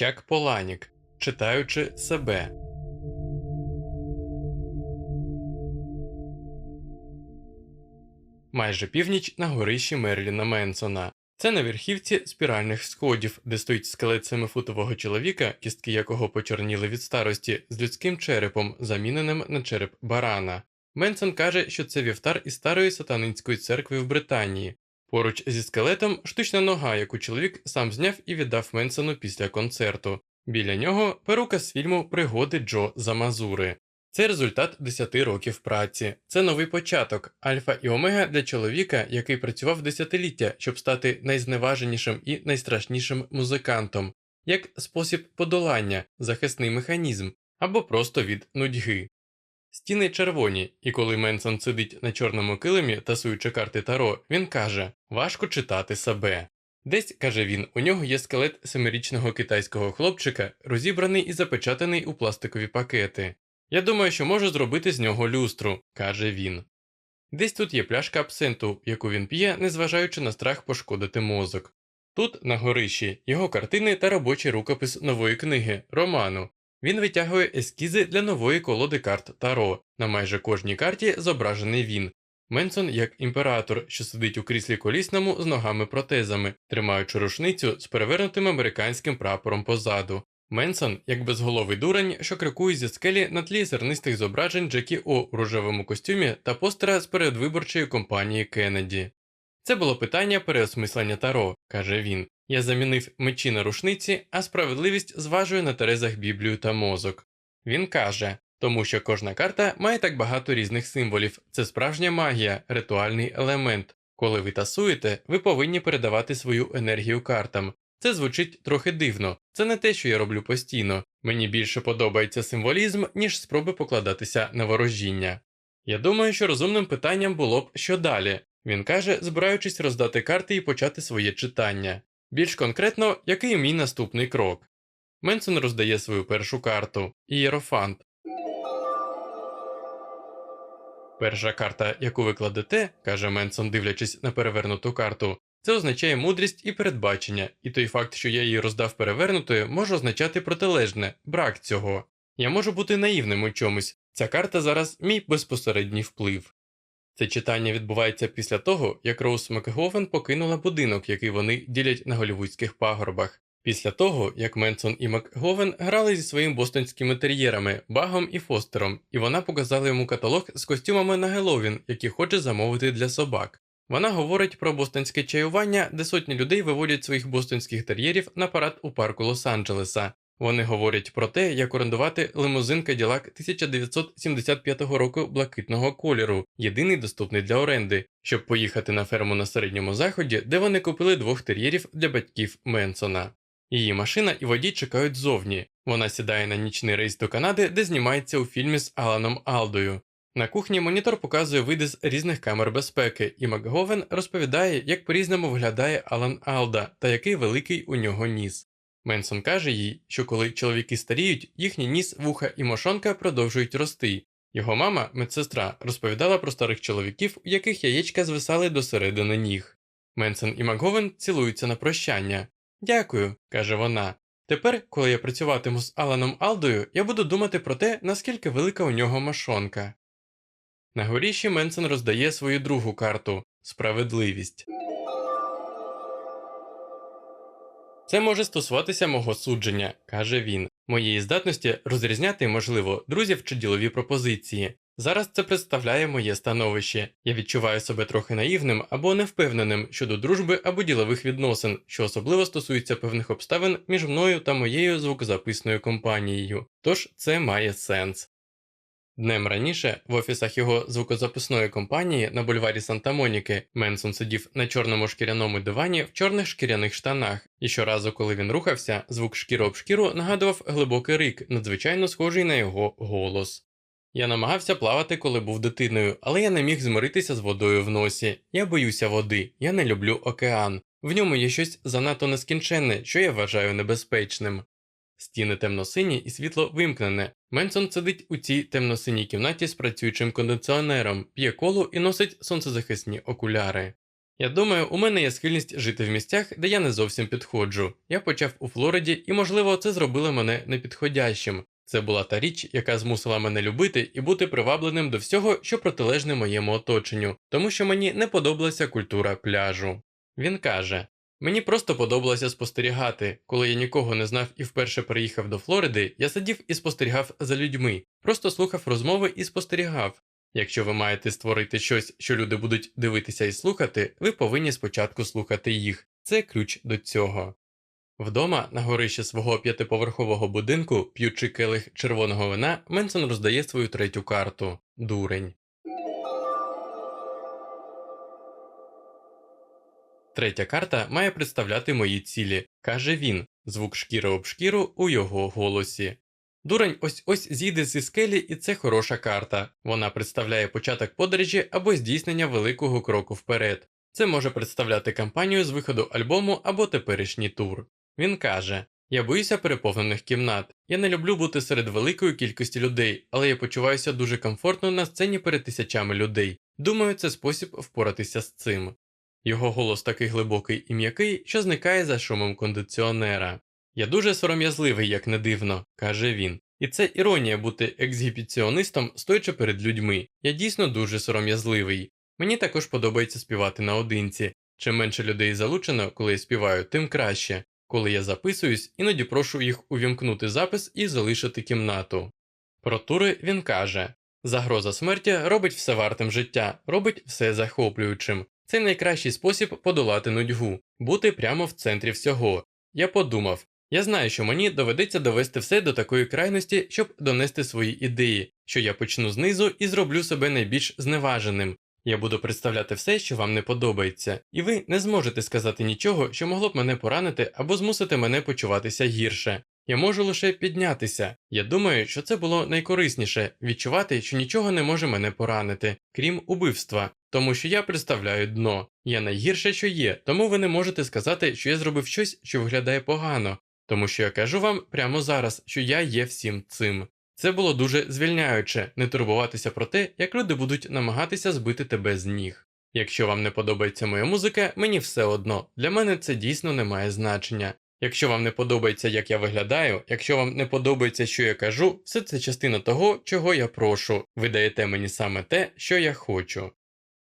Чак Поланік, читаючи себе. Майже північ на горищі Мерліна Менсона. Це на верхівці спіральних сходів, де стоїть скелет семифутового чоловіка, кістки якого почорніли від старості, з людським черепом, заміненим на череп барана. Менсон каже, що це вівтар із старої сатанинської церкви в Британії. Поруч зі скелетом штучна нога, яку чоловік сам зняв і віддав Менсону після концерту. Біля нього перука з фільму Пригоди Джо Замазури. Це результат 10 років праці. Це новий початок, альфа і омега для чоловіка, який працював десятиліття, щоб стати найзневаженішим і найстрашнішим музикантом, як спосіб подолання, захисний механізм або просто від нудьги. Стіни червоні, і коли Менсон сидить на чорному килимі, тасуючи карти Таро, він каже: важко читати себе. Десь, каже він, у нього є скелет семирічного китайського хлопчика, розібраний і запечатаний у пластикові пакети. Я думаю, що можу зробити з нього люстру, каже він. Десь тут є пляшка абсенту, яку він п'є, незважаючи на страх пошкодити мозок. Тут, на горищі, його картини та робочий рукопис нової книги, роману. Він витягує ескізи для нової колоди карт Таро. На майже кожній карті зображений він. Менсон як імператор, що сидить у кріслі колісному з ногами-протезами, тримаючи рушницю з перевернутим американським прапором позаду. Менсон як безголовий дурень, що крикує зі скелі на тлі зернистих зображень Джекі О у рожевому костюмі та постера з передвиборчої компанії Кеннеді. Це було питання переосмислення Таро, каже він. Я замінив мечі на рушниці, а справедливість зважує на терезах Біблію та мозок. Він каже, тому що кожна карта має так багато різних символів, це справжня магія, ритуальний елемент. Коли ви тасуєте, ви повинні передавати свою енергію картам. Це звучить трохи дивно, це не те, що я роблю постійно. Мені більше подобається символізм, ніж спроби покладатися на ворожіння. Я думаю, що розумним питанням було б, що далі. Він каже, збираючись роздати карти і почати своє читання. Більш конкретно, який мій наступний крок. Менсон роздає свою першу карту Ієрофант. Перша карта, яку ви кладете, каже Менсон, дивлячись на перевернуту карту, це означає мудрість і передбачення, і той факт, що я її роздав перевернутою, може означати протилежне, брак цього. Я можу бути наївним у чомусь. Ця карта зараз мій безпосередній вплив. Це читання відбувається після того, як Роуз Макговен покинула будинок, який вони ділять на голівудських пагорбах. Після того, як Менсон і Макговен грали зі своїм бостонськими тер'єрами Багом і Фостером, і вона показала йому каталог з костюмами на Геловін, які хоче замовити для собак. Вона говорить про бостонське чаювання, де сотні людей виводять своїх бостонських тер'єрів на парад у парку Лос-Анджелеса. Вони говорять про те, як орендувати лимузин Cadillac 1975 року блакитного кольору, єдиний доступний для оренди, щоб поїхати на ферму на середньому заході, де вони купили двох тер'єрів для батьків Менсона. Її машина і водій чекають зовні. Вона сідає на нічний рейс до Канади, де знімається у фільмі з Аланом Алдою. На кухні монітор показує види з різних камер безпеки, і Макговен розповідає, як по-різному виглядає Алан Алда та який великий у нього ніс. Менсон каже їй, що коли чоловіки старіють, їхній ніс, вуха і мошонка продовжують рости. Його мама, медсестра, розповідала про старих чоловіків, у яких яєчка звисали до середини ніг. Менсон і Макговен цілуються на прощання. Дякую, каже вона. Тепер, коли я працюватиму з Аланом Алдою, я буду думати про те, наскільки велика у нього мошонка. На горіші Менсон роздає свою другу карту справедливість. Це може стосуватися мого судження, каже він, моєї здатності розрізняти, можливо, друзів чи ділові пропозиції. Зараз це представляє моє становище. Я відчуваю себе трохи наївним або невпевненим щодо дружби або ділових відносин, що особливо стосується певних обставин між мною та моєю звукозаписною компанією, тож це має сенс. Днем раніше в офісах його звукозаписної компанії на бульварі Санта Моніки Менсон сидів на чорному шкіряному дивані в чорних шкіряних штанах, і щоразу, коли він рухався, звук шкіру об шкіру нагадував глибокий рик, надзвичайно схожий на його голос. Я намагався плавати, коли був дитиною, але я не міг змиритися з водою в носі. Я боюся води, я не люблю океан. В ньому є щось занадто нескінченне, що я вважаю небезпечним. Стіни темно-сині і світло вимкнене. Менсон сидить у цій темно-синій кімнаті з працюючим кондиціонером, п'є колу і носить сонцезахисні окуляри. Я думаю, у мене є схильність жити в місцях, де я не зовсім підходжу. Я почав у Флориді, і, можливо, це зробило мене непідходящим. Це була та річ, яка змусила мене любити і бути привабленим до всього, що протилежне моєму оточенню, тому що мені не подобалася культура пляжу. Він каже: Мені просто подобалося спостерігати. Коли я нікого не знав і вперше приїхав до Флориди, я сидів і спостерігав за людьми, просто слухав розмови і спостерігав. Якщо ви маєте створити щось, що люди будуть дивитися і слухати, ви повинні спочатку слухати їх. Це ключ до цього. Вдома, на горищі свого п'ятиповерхового будинку, п'ючи келих червоного вина, Менсон роздає свою третю карту дурень. Третя карта має представляти мої цілі, каже він, звук шкіра об шкіру у його голосі. Дурень ось ось зійде зі скелі, і це хороша карта. Вона представляє початок подорожі або здійснення великого кроку вперед. Це може представляти кампанію з виходу альбому або теперішній тур. Він каже: Я боюся переповнених кімнат. Я не люблю бути серед великої кількості людей, але я почуваюся дуже комфортно на сцені перед тисячами людей. Думаю, це спосіб впоратися з цим. Його голос такий глибокий і м'який, що зникає за шумом кондиціонера. Я дуже сором'язливий, як не дивно, каже він. І це іронія бути ексгібіціонистом, стоячи перед людьми. Я дійсно дуже сором'язливий. Мені також подобається співати наодинці. Чим менше людей залучено, коли я співаю, тим краще. Коли я записуюсь, іноді прошу їх увімкнути запис і залишити кімнату. Про тури він каже: загроза смерті робить все вартим життя, робить все захоплюючим. Це найкращий спосіб подолати нудьгу, бути прямо в центрі всього. Я подумав, я знаю, що мені доведеться довести все до такої крайності, щоб донести свої ідеї, що я почну знизу і зроблю себе найбільш зневаженим. Я буду представляти все, що вам не подобається, і ви не зможете сказати нічого, що могло б мене поранити або змусити мене почуватися гірше. Я можу лише піднятися. Я думаю, що це було найкорисніше відчувати, що нічого не може мене поранити, крім убивства, тому що я представляю дно. Я найгірше, що є, тому ви не можете сказати, що я зробив щось, що виглядає погано, тому що я кажу вам прямо зараз, що я є всім цим. Це було дуже звільняюче не турбуватися про те, як люди будуть намагатися збити тебе з ніг. Якщо вам не подобається моя музика, мені все одно, для мене це дійсно не має значення. Якщо вам не подобається, як я виглядаю, якщо вам не подобається, що я кажу, все це частина того, чого я прошу. Ви даєте мені саме те, що я хочу.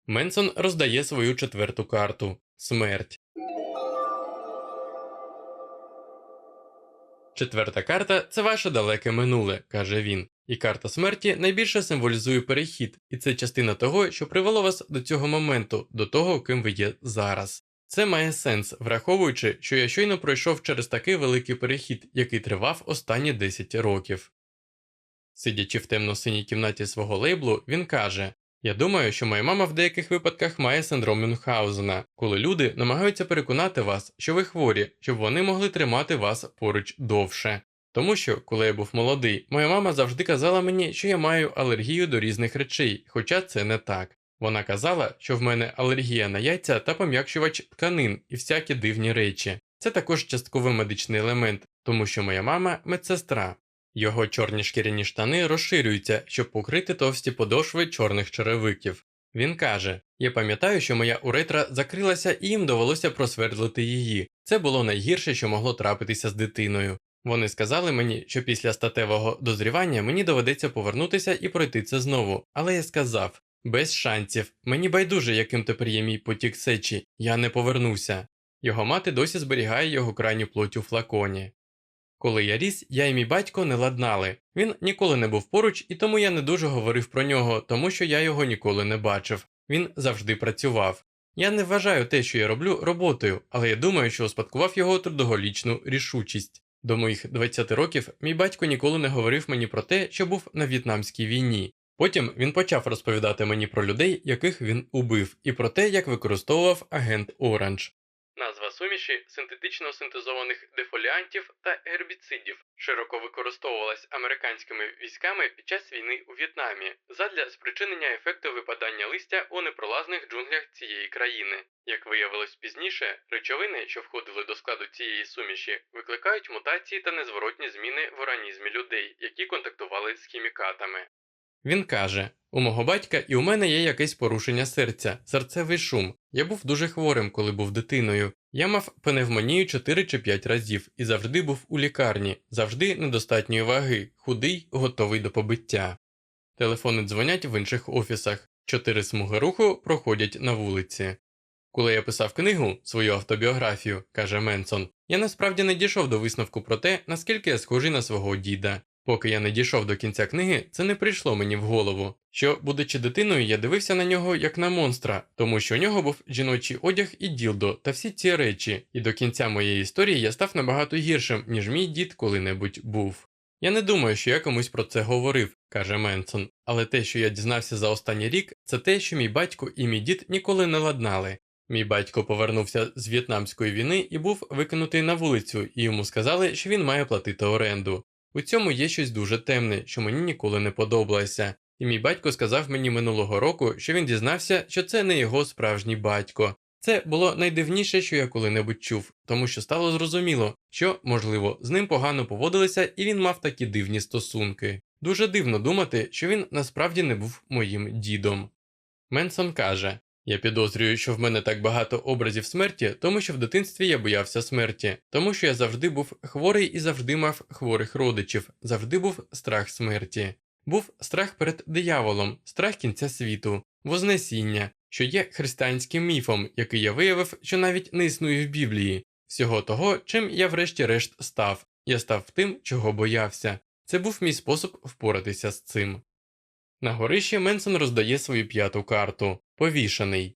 Менсон роздає свою четверту карту смерть. Четверта карта це ваше далеке минуле, каже він. І карта смерті найбільше символізує перехід, і це частина того, що привело вас до цього моменту, до того, ким ви є зараз. Це має сенс, враховуючи, що я щойно пройшов через такий великий перехід, який тривав останні 10 років. Сидячи в темно-синій кімнаті свого лейблу, він каже: Я думаю, що моя мама в деяких випадках має синдром Мюнхгаузена, коли люди намагаються переконати вас, що ви хворі, щоб вони могли тримати вас поруч довше. Тому що, коли я був молодий, моя мама завжди казала мені, що я маю алергію до різних речей, хоча це не так. Вона казала, що в мене алергія на яйця та пом'якшувач тканин і всякі дивні речі. Це також частковий медичний елемент, тому що моя мама медсестра. Його чорні шкіряні штани розширюються, щоб покрити товсті подошви чорних черевиків. Він каже: Я пам'ятаю, що моя уретра закрилася і їм довелося просвердлити її. Це було найгірше, що могло трапитися з дитиною. Вони сказали мені, що після статевого дозрівання мені доведеться повернутися і пройти це знову, але я сказав без шансів, мені байдуже, яким тепер є мій потік сечі, я не повернуся. Його мати досі зберігає його крайню плоть у флаконі. Коли я ріс, я і мій батько не ладнали. Він ніколи не був поруч, і тому я не дуже говорив про нього, тому що я його ніколи не бачив. Він завжди працював. Я не вважаю те, що я роблю, роботою, але я думаю, що успадкував його трудоголічну рішучість. До моїх 20 років мій батько ніколи не говорив мені про те, що був на В'єтнамській війні. Потім він почав розповідати мені про людей, яких він убив, і про те, як використовував агент Оранж. Суміші синтетично синтезованих дефоліантів та гербіцидів широко використовувалась американськими військами під час війни у В'єтнамі задля спричинення ефекту випадання листя у непролазних джунглях цієї країни. Як виявилось пізніше, речовини, що входили до складу цієї суміші, викликають мутації та незворотні зміни в організмі людей, які контактували з хімікатами. Він каже: у мого батька і у мене є якесь порушення серця, серцевий шум. Я був дуже хворим, коли був дитиною. Я мав пневмонію 4 чи 5 разів і завжди був у лікарні, завжди недостатньої ваги, худий, готовий до побиття. Телефони дзвонять в інших офісах, чотири смуги руху проходять на вулиці. Коли я писав книгу, свою автобіографію, каже Менсон, я насправді не дійшов до висновку про те, наскільки я схожий на свого діда. Поки я не дійшов до кінця книги, це не прийшло мені в голову. Що, будучи дитиною, я дивився на нього як на монстра, тому що у нього був жіночий одяг і ділдо та всі ці речі, і до кінця моєї історії я став набагато гіршим, ніж мій дід коли-небудь був. Я не думаю, що я комусь про це говорив, каже Менсон, але те, що я дізнався за останній рік, це те, що мій батько і мій дід ніколи не ладнали. Мій батько повернувся з В'єтнамської війни і був викинутий на вулицю, і йому сказали, що він має платити оренду. У цьому є щось дуже темне, що мені ніколи не подобалося. І мій батько сказав мені минулого року, що він дізнався, що це не його справжній батько. Це було найдивніше, що я коли-небудь чув, тому що стало зрозуміло, що, можливо, з ним погано поводилися, і він мав такі дивні стосунки. Дуже дивно думати, що він насправді не був моїм дідом. Менсон каже: я підозрюю, що в мене так багато образів смерті, тому що в дитинстві я боявся смерті, тому що я завжди був хворий і завжди мав хворих родичів, завжди був страх смерті. Був страх перед дияволом, страх кінця світу, вознесіння, що є християнським міфом, який я виявив, що навіть не існує в Біблії, всього того, чим я врешті-решт став. Я став тим, чого боявся. Це був мій спосіб впоратися з цим. На горищі Менсон роздає свою п'яту карту повішаний.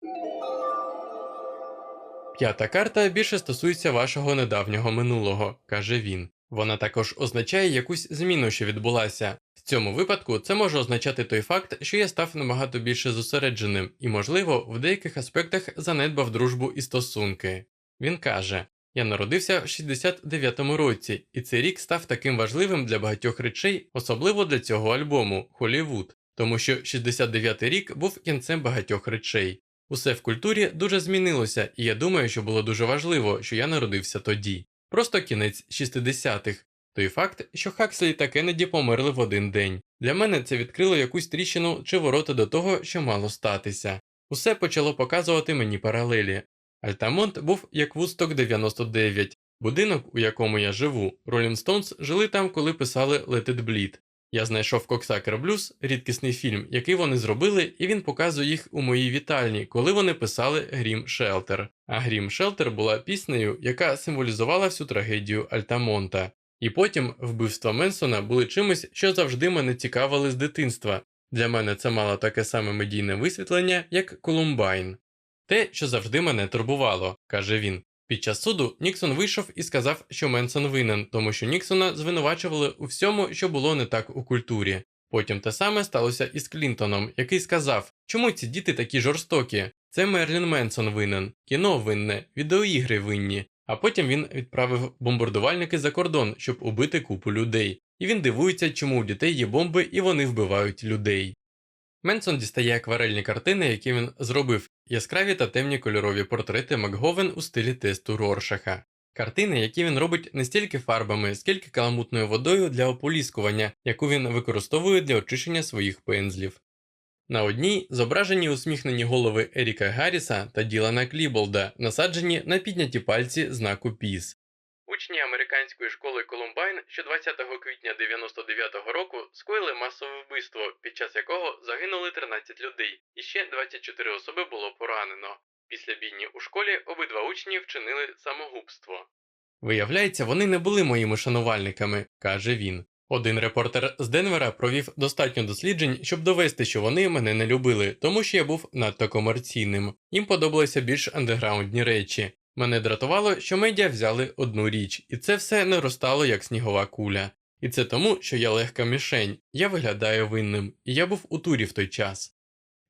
П'ята карта більше стосується вашого недавнього минулого, каже він. Вона також означає якусь зміну, що відбулася. В цьому випадку це може означати той факт, що я став набагато більше зосередженим і, можливо, в деяких аспектах занедбав дружбу і стосунки. Він каже: Я народився в 69-му році, і цей рік став таким важливим для багатьох речей, особливо для цього альбому Холівуд, тому що 69-й рік був кінцем багатьох речей. Усе в культурі дуже змінилося, і я думаю, що було дуже важливо, що я народився тоді. Просто кінець 60-х. Той факт, що Хакслі та Кеннеді померли в один день. Для мене це відкрило якусь тріщину чи ворота до того, що мало статися. Усе почало показувати мені паралелі. Альтамонт був як Вусток 99, будинок, у якому я живу. Rolling жили там, коли писали Let It Bleed. Я знайшов Cocksucker Blues, рідкісний фільм, який вони зробили, і він показує їх у моїй вітальні, коли вони писали Грім Шелтер. А Грім Шелтер була піснею, яка символізувала всю трагедію Альтамонта. І потім вбивства Менсона були чимось, що завжди мене цікавили з дитинства. Для мене це мало таке саме медійне висвітлення, як Колумбайн. Те, що завжди мене турбувало, каже він. Під час суду Ніксон вийшов і сказав, що Менсон винен, тому що Ніксона звинувачували у всьому, що було не так у культурі. Потім те саме сталося із Клінтоном, який сказав, чому ці діти такі жорстокі? Це Мерлін Менсон винен, кіно винне, відеоігри винні. А потім він відправив бомбардувальники за кордон, щоб убити купу людей. І він дивується, чому у дітей є бомби і вони вбивають людей. Менсон дістає акварельні картини, які він зробив, яскраві та темні кольорові портрети Макговен у стилі тесту Роршаха. Картини, які він робить не стільки фарбами, скільки каламутною водою для ополіскування, яку він використовує для очищення своїх пензлів. На одній зображені усміхнені голови Еріка Гарріса та Ділана Кліболда, насаджені на підняті пальці знаку Піс. Учні американської школи Колумбайн, що 20 квітня 99-го року скоїли масове вбивство, під час якого загинули 13 людей, і ще 24 особи було поранено. Після бійні у школі обидва учні вчинили самогубство. Виявляється, вони не були моїми шанувальниками, каже він. Один репортер з Денвера провів достатньо досліджень, щоб довести, що вони мене не любили, тому що я був надто комерційним. Їм подобалися більш андеграундні речі. Мене дратувало, що медіа взяли одну річ, і це все не розтало як снігова куля. І це тому, що я легка мішень, я виглядаю винним, і я був у турі в той час.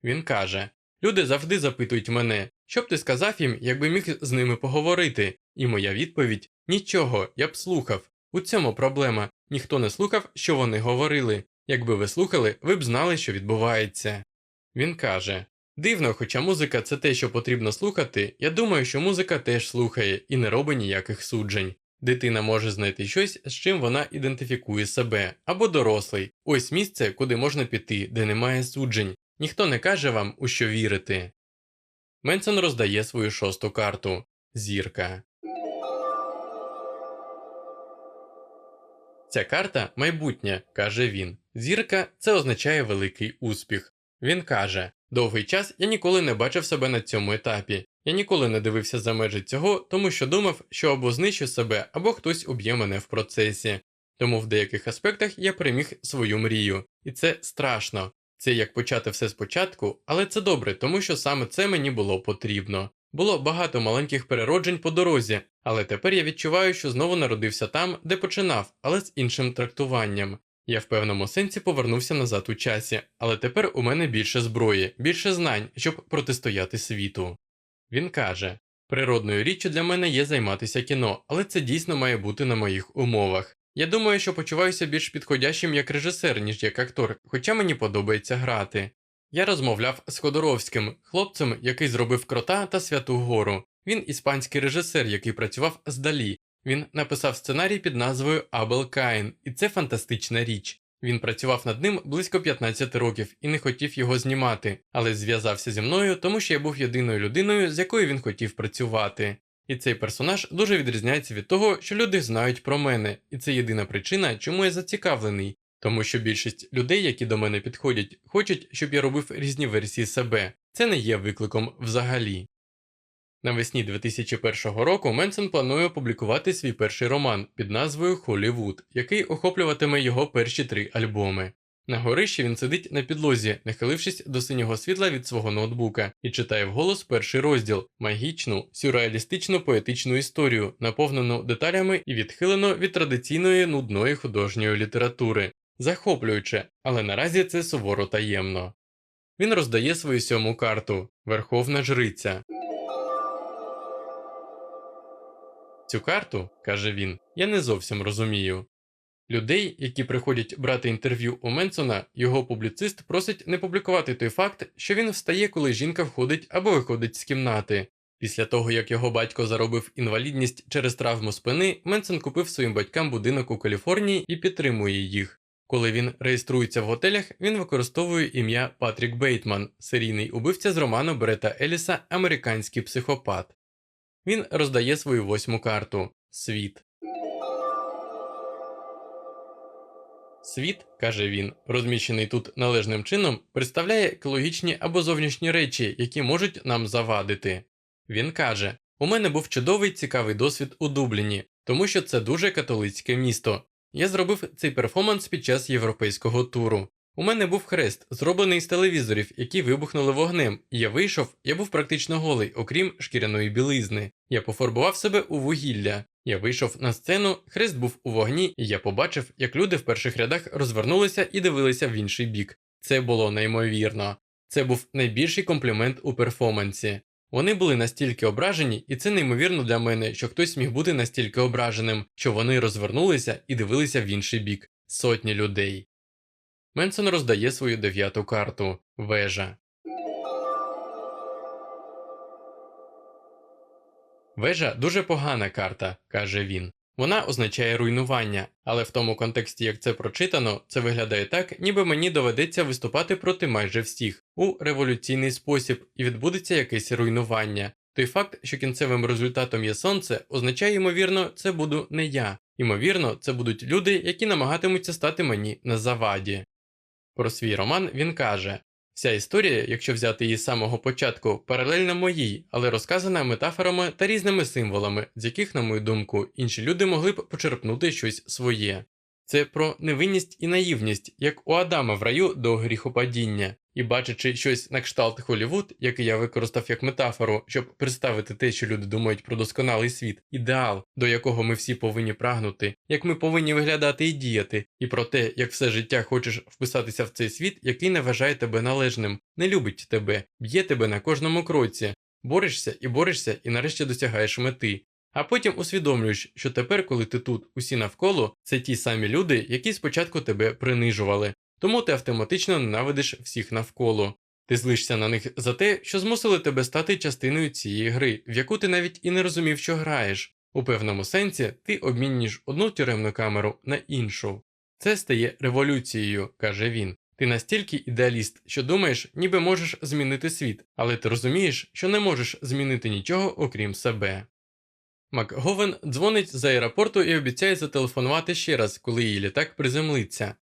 Він каже: Люди завжди запитують мене, що б ти сказав їм, якби міг з ними поговорити, і моя відповідь нічого, я б слухав. У цьому проблема. Ніхто не слухав, що вони говорили. Якби ви слухали, ви б знали, що відбувається. Він каже Дивно, хоча музика це те, що потрібно слухати, я думаю, що музика теж слухає і не робить ніяких суджень. Дитина може знайти щось, з чим вона ідентифікує себе, або дорослий. Ось місце, куди можна піти, де немає суджень. Ніхто не каже вам, у що вірити. Менсон роздає свою шосту карту зірка. Ця карта майбутнє, каже він. Зірка це означає великий успіх. Він каже: довгий час я ніколи не бачив себе на цьому етапі. Я ніколи не дивився за межі цього, тому що думав, що або знищу себе, або хтось уб'є мене в процесі. Тому в деяких аспектах я переміг свою мрію, і це страшно. Це як почати все спочатку, але це добре, тому що саме це мені було потрібно. Було багато маленьких перероджень по дорозі, але тепер я відчуваю, що знову народився там, де починав, але з іншим трактуванням. Я в певному сенсі повернувся назад у часі, але тепер у мене більше зброї, більше знань, щоб протистояти світу. Він каже: природною річчю для мене є займатися кіно, але це дійсно має бути на моїх умовах. Я думаю, що почуваюся більш підходящим як режисер, ніж як актор, хоча мені подобається грати. Я розмовляв з Ходоровським, хлопцем, який зробив крота та святу гору. Він іспанський режисер, який працював з Далі. Він написав сценарій під назвою Абел Каїн, і це фантастична річ. Він працював над ним близько 15 років і не хотів його знімати, але зв'язався зі мною, тому що я був єдиною людиною, з якою він хотів працювати. І цей персонаж дуже відрізняється від того, що люди знають про мене, і це єдина причина, чому я зацікавлений, тому що більшість людей, які до мене підходять, хочуть, щоб я робив різні версії себе. Це не є викликом взагалі. Навесні 2001 року Менсон планує опублікувати свій перший роман під назвою Холлівуд, який охоплюватиме його перші три альбоми. На горищі він сидить на підлозі, нахилившись до синього світла від свого ноутбука, і читає вголос перший розділ магічну, сюрреалістичну поетичну історію, наповнену деталями і відхилено від традиційної нудної художньої літератури, захоплююче, але наразі це суворо таємно. Він роздає свою сьому карту Верховна Жриця. Цю карту, каже він, я не зовсім розумію. Людей, які приходять брати інтерв'ю у Менсона, його публіцист просить не публікувати той факт, що він встає, коли жінка входить або виходить з кімнати. Після того, як його батько заробив інвалідність через травму спини, Менсон купив своїм батькам будинок у Каліфорнії і підтримує їх. Коли він реєструється в готелях, він використовує ім'я Патрік Бейтман, серійний убивця з роману Брета Еліса Американський психопат. Він роздає свою восьму карту світ. Світ, каже він, розміщений тут належним чином, представляє екологічні або зовнішні речі, які можуть нам завадити. Він каже: У мене був чудовий цікавий досвід у Дубліні, тому що це дуже католицьке місто. Я зробив цей перформанс під час європейського туру. У мене був хрест, зроблений з телевізорів, які вибухнули вогнем, я вийшов, я був практично голий, окрім шкіряної білизни. Я пофарбував себе у вугілля. Я вийшов на сцену, хрест був у вогні, і я побачив, як люди в перших рядах розвернулися і дивилися в інший бік. Це було неймовірно. Це був найбільший комплімент у перформансі. Вони були настільки ображені, і це неймовірно для мене, що хтось міг бути настільки ображеним, що вони розвернулися і дивилися в інший бік сотні людей. Менсон роздає свою дев'яту карту вежа. Вежа дуже погана карта, каже він. Вона означає руйнування, але в тому контексті, як це прочитано, це виглядає так, ніби мені доведеться виступати проти майже всіх у революційний спосіб і відбудеться якесь руйнування. Той факт, що кінцевим результатом є сонце, означає, ймовірно, це буду не я. Ймовірно, це будуть люди, які намагатимуться стати мені на заваді. Про свій роман він каже Вся історія, якщо взяти її з самого початку, паралельна моїй, але розказана метафорами та різними символами, з яких, на мою думку, інші люди могли б почерпнути щось своє. Це про невинність і наївність, як у Адама в раю до гріхопадіння, і бачачи щось на кшталт Холлівуд, який я використав як метафору, щоб представити те, що люди думають про досконалий світ, ідеал, до якого ми всі повинні прагнути, як ми повинні виглядати і діяти, і про те, як все життя хочеш вписатися в цей світ, який не вважає тебе належним, не любить тебе, б'є тебе на кожному кроці, борешся і борешся, і нарешті досягаєш мети. А потім усвідомлюєш, що тепер, коли ти тут, усі навколо, це ті самі люди, які спочатку тебе принижували, тому ти автоматично ненавидиш всіх навколо. Ти злишся на них за те, що змусили тебе стати частиною цієї гри, в яку ти навіть і не розумів, що граєш. У певному сенсі ти обмінюєш одну тюремну камеру на іншу. Це стає революцією, каже він. Ти настільки ідеаліст, що думаєш, ніби можеш змінити світ, але ти розумієш, що не можеш змінити нічого окрім себе. Макговен дзвонить з аеропорту і обіцяє зателефонувати ще раз, коли її літак приземлиться.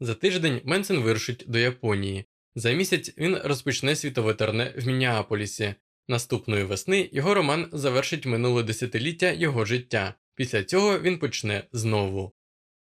За тиждень Менсен вирушить до Японії. За місяць він розпочне світове турне в Мінneаполісі. Наступної весни його роман завершить минуле десятиліття його життя. Після цього він почне знову.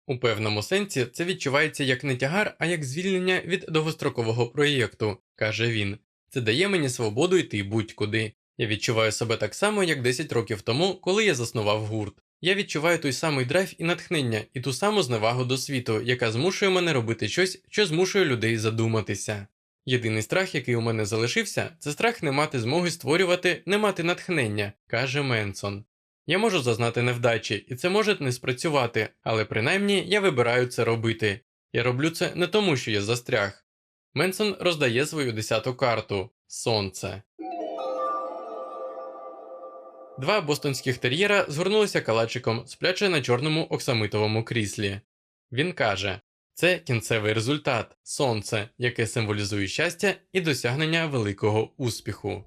У певному сенсі це відчувається як не тягар, а як звільнення від довгострокового проєкту, каже він. Це дає мені свободу йти будь-куди. Я відчуваю себе так само, як 10 років тому, коли я заснував гурт. Я відчуваю той самий драйв і натхнення, і ту саму зневагу до світу, яка змушує мене робити щось, що змушує людей задуматися. Єдиний страх, який у мене залишився, це страх не мати змоги створювати, не мати натхнення, каже Менсон. Я можу зазнати невдачі, і це може не спрацювати, але принаймні я вибираю це робити. Я роблю це не тому, що я застряг. Менсон роздає свою десяту карту Сонце. Два бостонських тер'єра згорнулися калачиком, спляче на чорному оксамитовому кріслі. Він каже: це кінцевий результат, сонце, яке символізує щастя і досягнення великого успіху.